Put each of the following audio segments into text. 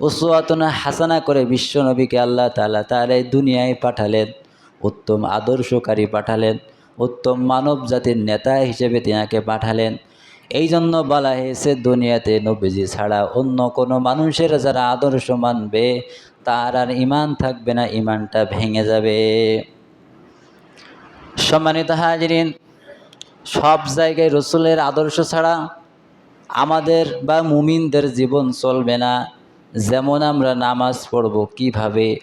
উসওয়াতনা হাসানা করে বিশ্বনবীকে আল্লাহ তাআলা তার এই দুনিয়ায় পাঠালেন, উত্তম আদর্শকারী পাঠালেন, উত্তম মানব জাতির নেতা হিসেবে তিনাকে পাঠালেন। এই জন্য বলা হয়েছে, দুনিয়াতে নবীজি ছাড়া অন্য কোনো মানুষের যারা আদর্শ মানবে, তার আর ইমান থাকবে না ইমানটা ভেঙে যাবে। সম্মানিত হাজরিন, সব জায়গায় রসুলের আদর্শ ছাড়া আমাদের বা মুমিনদের জীবন চলবে না। যেমন আমরা নামাজ পড়ব, কীভাবে?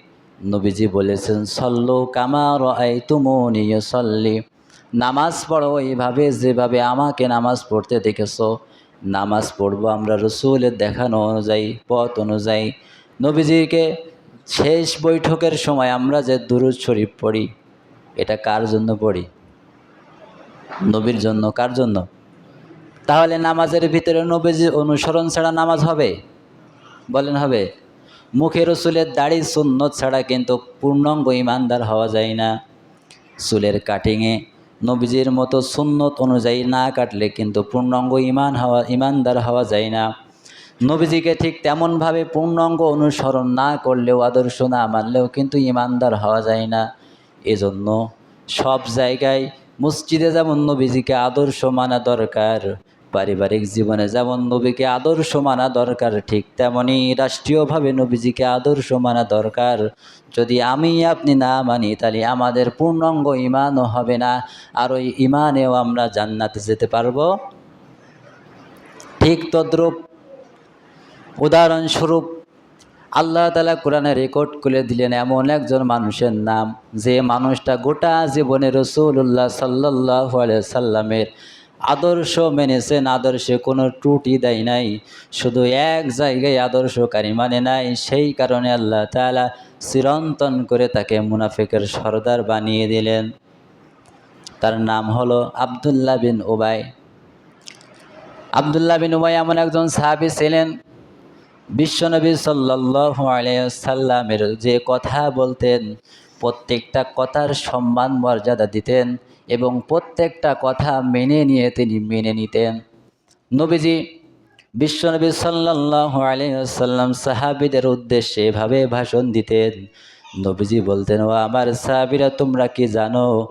নবীজি বলেছেন, সল্লো কামার আই তুমনিয় সল্লি নামাজ পড়ো এইভাবে, যেভাবে আমাকে নামাজ পড়তে দেখেছ। নামাজ পড়ব আমরা রসুলের দেখানো অনুযায়ী, পথ অনুযায়ী। নবীজিকে শেষ বৈঠকের সময় আমরা যে দুরুদ শরীফ পড়ি, এটা কার জন্য পড়ি? নবীর জন্য, কার জন্য? তাহলে নামাজের ভিতরে নবীজি অনুসরণ ছাড়া নামাজ হবে? বলেন হবে, মুখে রসুলের দাড়ি সুন্নত ছাড়া কিন্তু পূর্ণাঙ্গ ইমানদার হওয়া যায় না। চুলের কাটিংয়ে নবীজির মতো সুন্নত অনুযায়ী না কাটলে কিন্তু পূর্ণাঙ্গ ইমান হওয়া, ইমানদার হওয়া যায় না। নবীজিকে ঠিক তেমনভাবে পূর্ণাঙ্গ অনুসরণ না করলেও, আদর্শ না মানলেও কিন্তু ইমানদার হওয়া যায় না। এজন্য সব জায়গায় মসজিদে যেমন নবীজিকে আদর্শ মানা দরকার পারিবারিক জীবনে যেমন নবীকে আদর্শ মানা দরকার, ঠিক তেমনি রাষ্ট্রীয়ভাবে নবীজিকে আদর্শ মানা দরকার। যদি আমি আপনি না মানি, তাহলে আমাদের পূর্ণাঙ্গ ইমানও হবে না, আর ওই ইমানেও আমরা জান্নাতে যেতে পারব। ঠিক তদ্রূপ, উদাহরণস্বরূপ, আল্লাহ তালা কোরআনে রেকর্ড করে দিলেন এমন একজন মানুষের নাম, যে মানুষটা গোটা জীবনে রসুল্লাহ সাল্লাহ সাল্লামের আদর্শ মেনেছেন, আদর্শে কোনো ত্রুটি দেয় নাই, শুধু এক জায়গায় আদর্শকারী মানে নাই, সেই কারণে আল্লাহ তালা চিরন্তন করে তাকে মুনাফিকের সর্দার বানিয়ে দিলেন। তার নাম হলো আবদুল্লাহ বিন ওবাই আবদুল্লাহ বিন উবাই এমন একজন সাহাবি ছিলেন, বিশ্বনবী সাল্লাহ সাল্লামের যে কথা বলতেন, প্রত্যেকটা কথার সম্মান মর্যাদা দিতেন এবং প্রত্যেকটা কথা মেনে নিয়ে তিনি মেনে নিতেন। নবীজি বিশ্বনবী সাল্লাহ আলিয়াল্লাম সাহাবিদের উদ্দেশ্যে এভাবে ভাষণ দিতেন। নবীজি বলতেন, ও আমার সাহাবিরা, তোমরা কি জানো?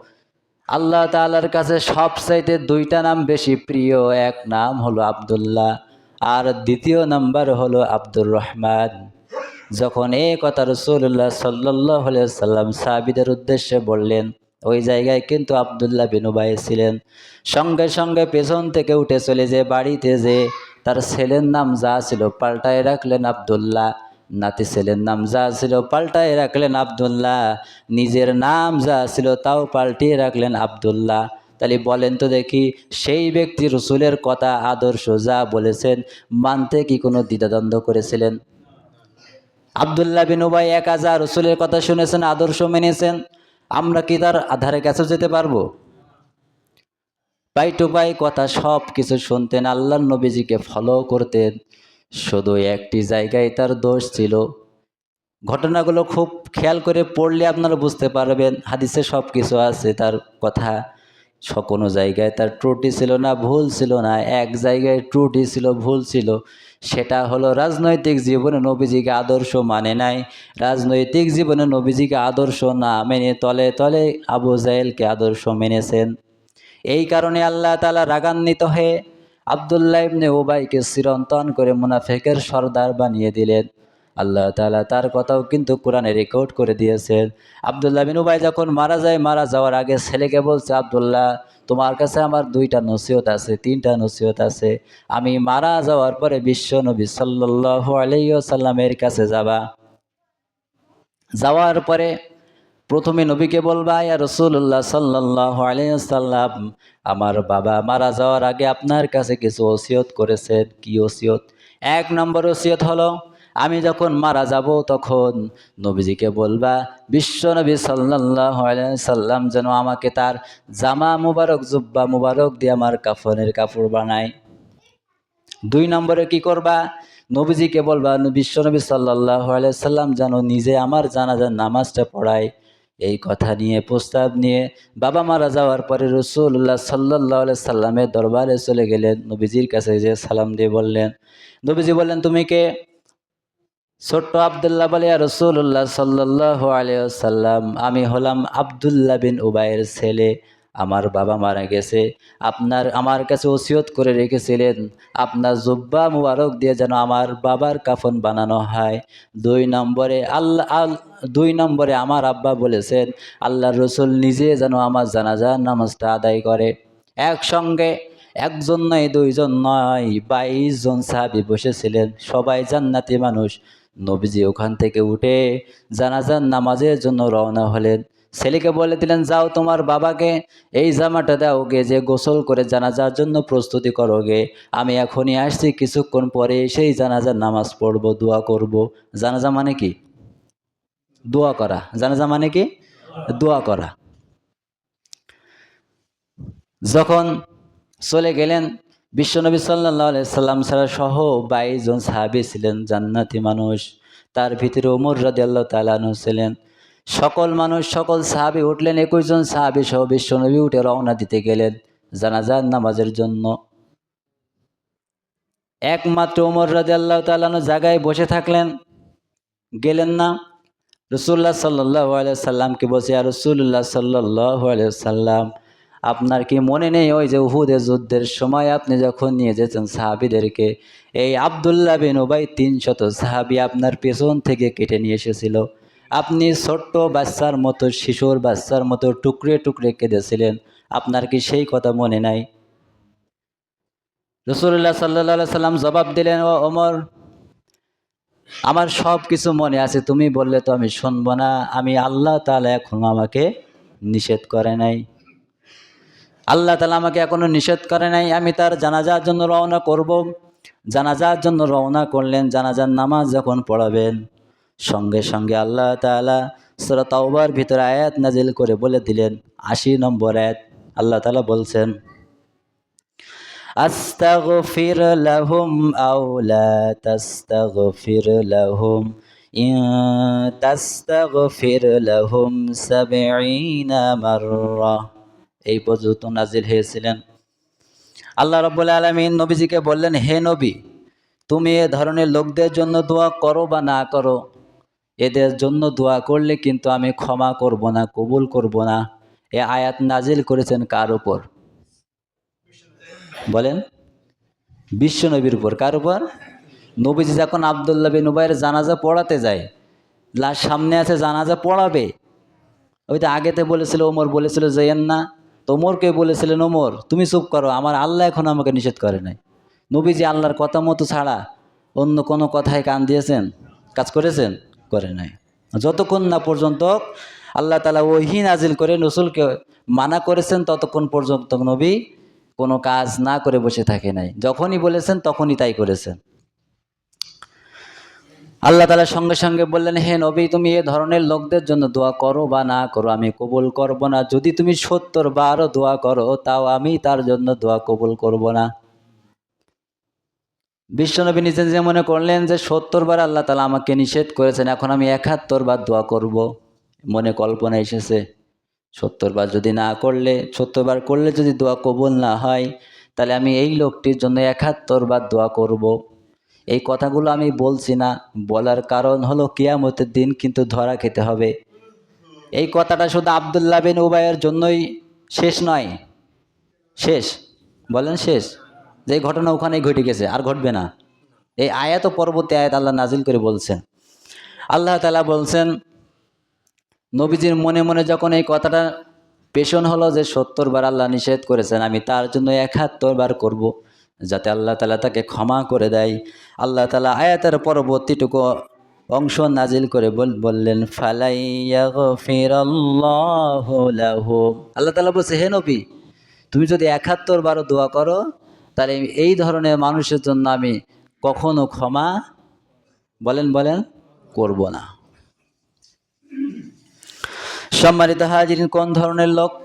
আল্লাহ তালার কাছে সব সবচাইতে দুইটা নাম বেশি প্রিয়। এক নাম হলো আবদুল্লাহ, আর দ্বিতীয় নাম্বার হলো আব্দুর রহমান। যখন এই কথা রসুল্লাহ সাল্লাহ সাল্লাম সাহাবিদের উদ্দেশ্যে বললেন ওই জায়গায় কিন্তু আবদুল্লাহ বিনুবাই ছিলেন। সঙ্গে সঙ্গে পেছন থেকে উঠে চলে যে বাড়িতে যে তার ছেলের নাম যা ছিল পাল্টায় রাখলেন আবদুল্লাহ। নাতি ছেলের নাম যা ছিল পাল্টায় রাখলেন আবদুল্লাহ। নিজের নাম যা ছিল তাও পাল্টিয়ে রাখলেন আবদুল্লাহ। তাহলে বলেন তো দেখি, সেই ব্যক্তি রসুলের কথা, আদর্শ যা বলেছেন, মানতে কি কোনো দ্বিধাদ্বন্দ্ব করেছিলেন? আবদুল্লাহ বিন উবাই এক হাজার রসুলের কথা শুনেছেন, আদর্শ মেনেছেন? আমরা কি তার আধারে কাছে যেতে পারব? পাই টু পাই কথা সব কিছু শুনতেন আল্লাহ নবীজিকে ফলো করতেন। শুধু একটি জায়গায় তার দোষ ছিল। ঘটনাগুলো খুব খেয়াল করে পড়লে আপনারা বুঝতে পারবেন, হাদিসে সব কিছু আছে তার কথা। কোনো জায়গায় তার ত্রুটি ছিল না, ভুল ছিল না, এক জায়গায় ত্রুটি ছিল, ভুল ছিল। সেটা হলো রাজনৈতিক জীবনে নবীজিকে আদর্শ মানে নাই। রাজনৈতিক জীবনে নবীজিকে আদর্শ না মেনে তলে তলে আবু জাহেলকে আদর্শ মেনেছেন। এই কারণে আল্লাহ তালা রাগান্বিত হয়ে আবদুল্লাহ ইবনে ওবাইকে চিরন্তন করে মুনাফেকের সর্দার বানিয়ে দিলেন। আল্লাহ তালা তার কথাও কিন্তু কোরআনে রেকর্ড করে দিয়েছেন। আবদুল্লাহ বিন উবাই যখন মারা যায়, মারা যাওয়ার আগে ছেলেকে বলছে, আবদুল্লাহ, তোমার কাছে আমার দুইটা নসিহত আছে, তিনটা নসিহত আছে। আমি মারা যাওয়ার পরে বিশ্ব নবী সাল্লাহ আলাইসাল্লামের কাছে যাবা। যাওয়ার পরে প্রথমে নবীকে বলবা, ইয়া রসুল্লাহ সাল্লাহ আলাইসাল্লাম আমার বাবা মারা যাওয়ার আগে আপনার কাছে কিছু ওসিয়ত করেছেন। কি ওসিয়ত? এক নম্বর ওসিয়ত হলো আমি যখন মারা যাব তখন নবীজিকে বলবা, বিশ্ব নবী সাল্লাহ সাল্লাম যেন আমাকে তার জামা মুবারক, জুব্বা মুবারক দিয়ে আমার কাফনের কাপড় বানায়। দুই নম্বরে কি করবা? নবীজিকে বলবা, বিশ্ব নবী সাল্লাহ সাল্লাম যেন নিজে আমার জানাজার নামাজটা পড়ায়। এই কথা নিয়ে, প্রস্তাব নিয়ে বাবা মারা যাওয়ার পরে রসুল্লাহ সাল্লাহ সাল্লামের দরবারে চলে গেলেন। নবীজির কাছে যে সালাম দিয়ে বললেন, নবীজি বললেন, তুমি কে? ছোট্ট আবদুল্লাহ বলে রসুল্লাহ সাল্লাহ আলিয়াল্লাম আমি হলাম আবদুল্লাহ বিন উবাইয়ের ছেলে। আমার বাবা মারা গেছে। আপনার, আমার কাছে ওসিয়ত করে রেখেছিলেন। আপনার জুব্বা মুবারক দিয়ে যেন আমার বাবার কাফন বানানো হয়। দুই নম্বরে আল্লাহ, আল, দুই নম্বরে আমার আব্বা বলেছেন আল্লাহ রসুল নিজে যেন আমার জানাজা নামাজটা আদায় করে। একসঙ্গে একজন নয়, দুইজন নয়, বাইশ জন সাহাবি বসেছিলেন। সবাই জান্নাতি মানুষ। নবীজি ওখান থেকে উঠে জানাজার নামাজের জন্য রওনা হলেন। ছেলেকে বলে দিলেন, যাও তোমার বাবাকে, এই জামাটা দাও গে, যে গোসল করে জানাজার জন্য প্রস্তুতি করো গে। আমি এখনই আসছি, কিছুক্ষণ পরে সেই জানাজার নামাজ পড়ব, দোয়া করব। জানাজা মানে কি? দোয়া করা। জানাজা মানে কি? দোয়া করা। যখন চলে গেলেন বিশ্বনবী সাল্লাহ সাল্লাম ছাড়া সহ বাইশ জন সাহাবি ছিলেন, জান্নাতি মানুষ। তার ভিতরে ওমর রাজি আল্লাহ তালানু ছিলেন। সকল মানুষ, সকল সাহাবি উঠলেন, একুশ জন সাহাবি সহ বিশ্বনবী উঠে রওনা দিতে গেলেন জানাজার নামাজের জন্য। একমাত্র ওমর রাজি আল্লাহ তালানু জায়গায় বসে থাকলেন। গেলেন না। রসুল্লাহ সাল্লাহ সাল্লামকে বসে আর রসুল্লাহ সাল্লাহ সাল্লাম আপনার কি মনে নেই ওই যে উহুদের যুদ্ধের সময় আপনি যখন নিয়ে যেতেন সাহাবিদেরকে? এই আবদুল্লাহ বিন ওবাই তিনশত সাহাবি আপনার পেছন থেকে কেটে নিয়ে এসেছিল। আপনি ছোট্ট বাচ্চার মতো, শিশুর বাচ্চার মতো টুকরে টুকরে কেঁদেছিলেন। আপনার কি সেই কথা মনে নাই? রসুল্লাহ সাল্লাহ সাল্লাম জবাব দিলেন, ও ওমর, আমার সব কিছু মনে আছে, তুমি বললে তো আমি শুনব না। আমি আল্লাহ তালা এখনও আমাকে নিষেধ করে নাই। আল্লাহ তালা আমাকে এখনও নিষেধ করে নাই, আমি তার জানাজার জন্য রওনা করব। জানাজার জন্য রওনা করলেন, জানাজার নামাজ যখন পড়াবেন, সঙ্গে সঙ্গে আল্লাহ তালা সুরা তাওবার ভিতর আয়াত নাজিল করে বলে দিলেন, আশি নম্বর আয়াত, আল্লাহ তালা বলছেন, আস্তাগফির লাহুম আউলা তাস্তাগফির লাহুম, ইন তাস্তাগফির লাহুম সাবঈনা মাররা এই পর্যন্ত নাজিল হয়েছিলেন। আল্লাহ রব্বুল আলমিন নবীজিকে বললেন, হে নবী, তুমি এ ধরনের লোকদের জন্য দোয়া করো বা না করো? এদের জন্য দোয়া করলে কিন্তু আমি ক্ষমা করব না, কবুল করব না। এ আয়াত নাজিল করেছেন কার উপর? বলেন, বিশ্ব নবীর উপর। কার উপর? নবীজি যখন আবদুল্লাহ বিন উবাইয়ের জানাজা পড়াতে যায় লাশ সামনে আছে জানাজা পড়াবে। ওই তো আগেতে বলেছিল, ওমর বলেছিল যেয়েন না তো ওমরকে বলেছিলেন, ওমর, তুমি চুপ করো, আমার আল্লাহ এখন আমাকে নিষেধ করে নাই। নবীজি আল্লাহর কথা মতো ছাড়া অন্য কোনো কথায় কান দিয়েছেন, কাজ করেছেন? করে নাই। যতক্ষণ না পর্যন্ত আল্লাহ তালা ওহি নাজিল করে নসুলকে মানা করেছেন, ততক্ষণ পর্যন্ত নবী কোনো কাজ না করে বসে থাকে নাই। যখনই বলেছেন, তখনই তাই করেছেন। আল্লাহ তালা সঙ্গে সঙ্গে বললেন, হে নবী, তুমি এ ধরনের লোকদের জন্য দোয়া করো বা না করো, আমি কবুল করব না। যদি তুমি সত্তর বা আরও দোয়া করো, তাও আমি তার জন্য দোয়া কবুল করব না। বিশ্বনবী নিজে নিজে মনে করলেন যে, সত্তর বার আল্লাহ তালা আমাকে নিষেধ করেছেন, এখন আমি একাত্তর বার দোয়া করব। মনে কল্পনা এসেছে, সত্তর বার যদি না করলে, সত্তর বার করলে যদি দোয়া কবুল না হয়, তাহলে আমি এই লোকটির জন্য একাত্তর বার দোয়া করব। এই কথাগুলো আমি বলছি না। বলার কারণ হলো কেয়ামতের দিন কিন্তু ধরা খেতে হবে। এই কথাটা শুধু আবদুল্লাহ বিন উবায়ের জন্যই শেষ নয়। শেষ। বলেন শেষ। যে ঘটনা ওখানেই ঘটে গেছে, আর ঘটবে না। এই আয়াত পরবর্তী আয়াত আল্লাহ নাজিল করে বলছেন। আল্লাহ তালা বলছেন, নবীজির মনে মনে যখন এই কথাটা পেশন হলো যে সত্তর বার আল্লাহ নিষেধ করেছেন, আমি তার জন্য একাত্তর বার করব। যাতে আল্লাহ তালা তাকে ক্ষমা করে দেয়। আল্লাহ তালা আয়াতের পরবর্তীটুকু অংশ নাজিল করে বল- বললেন আল্লাহ তালা বলছে, হে নবী, তুমি যদি একাত্তর বারো দোয়া করো, তাহলে এই ধরনের মানুষের জন্য আমি কখনো ক্ষমা, বলেন বলেন, করব না। সম্মানিত হাজিরিন, কোন ধরনের লোক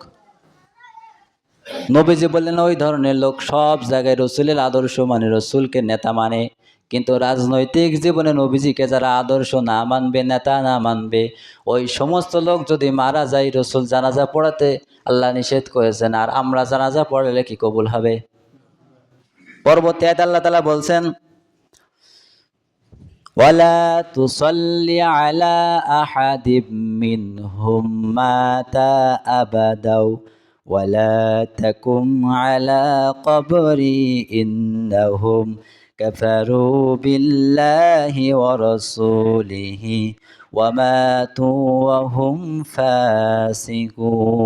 নবীজি বললেন ওই ধরনের লোক সব জায়গায় রসুলের আদর্শ মানে রসুলকে নেতা মানে কিন্তু রাজনৈতিক জীবনে নবীজিকে যারা আদর্শ না মানবে নেতা না মানবে ওই সমস্ত লোক যদি মারা যায় রসুল জানাজা পড়াতে আল্লাহ নিষেধ করেছেন আর আমরা জানাজা পড়ালে কি কবুল হবে পরবর্তী আয়াত আল্লাহ তালা বলছেন ولا تصل على أحد منهم مات أبدا ولا تكن على قبري إنهم كفروا بالله ورسوله وماتوا وهم فاسقون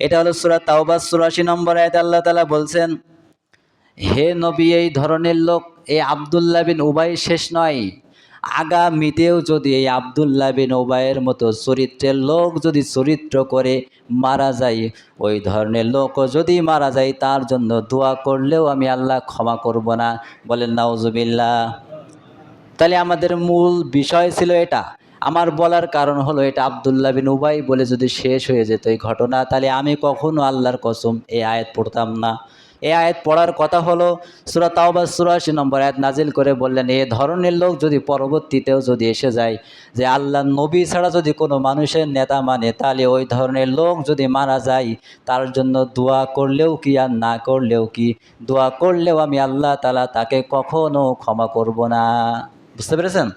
এটা হলো সূরা তাওবা 84 নম্বর আয়াতে আল্লাহ তাআলা বলছেন হে নবী এই ধরনের লোক এই আবদুল্লাহ বিন উবাই শেষ নয় আগামীতেও যদি এই আবদুল্লাহ বিন উবাইয়ের মতো চরিত্রের লোক যদি চরিত্র করে মারা যায়, ওই ধরনের লোকও যদি মারা যায়, তার জন্য দোয়া করলেও আমি আল্লাহ ক্ষমা করব না। বলেন, নাউজুবিল্লাহ। তাহলে আমাদের মূল বিষয় ছিল এটা। আমার বলার কারণ হলো এটা আবদুল্লাহ বিন উবাই বলে যদি শেষ হয়ে যেত এই ঘটনা, তাহলে আমি কখনো আল্লাহর কসম এই আয়াত পড়তাম না। এই আয়াত পড়ার কথা হলো সুরা তাওবা চুরাশি নম্বর আয়াত নাজিল করে বললেন, এ ধরনের লোক যদি পরবর্তীতেও যদি এসে যায় যে আল্লাহ নবী ছাড়া যদি কোনো মানুষের নেতা মানে তাহলে ওই ধরনের লোক যদি মারা যায়, তার জন্য দোয়া করলেও কি আর না করলেও কি? দোয়া করলেও আমি আল্লাহ তালা তাকে কখনো ক্ষমা করব না। বুঝতে পেরেছেন?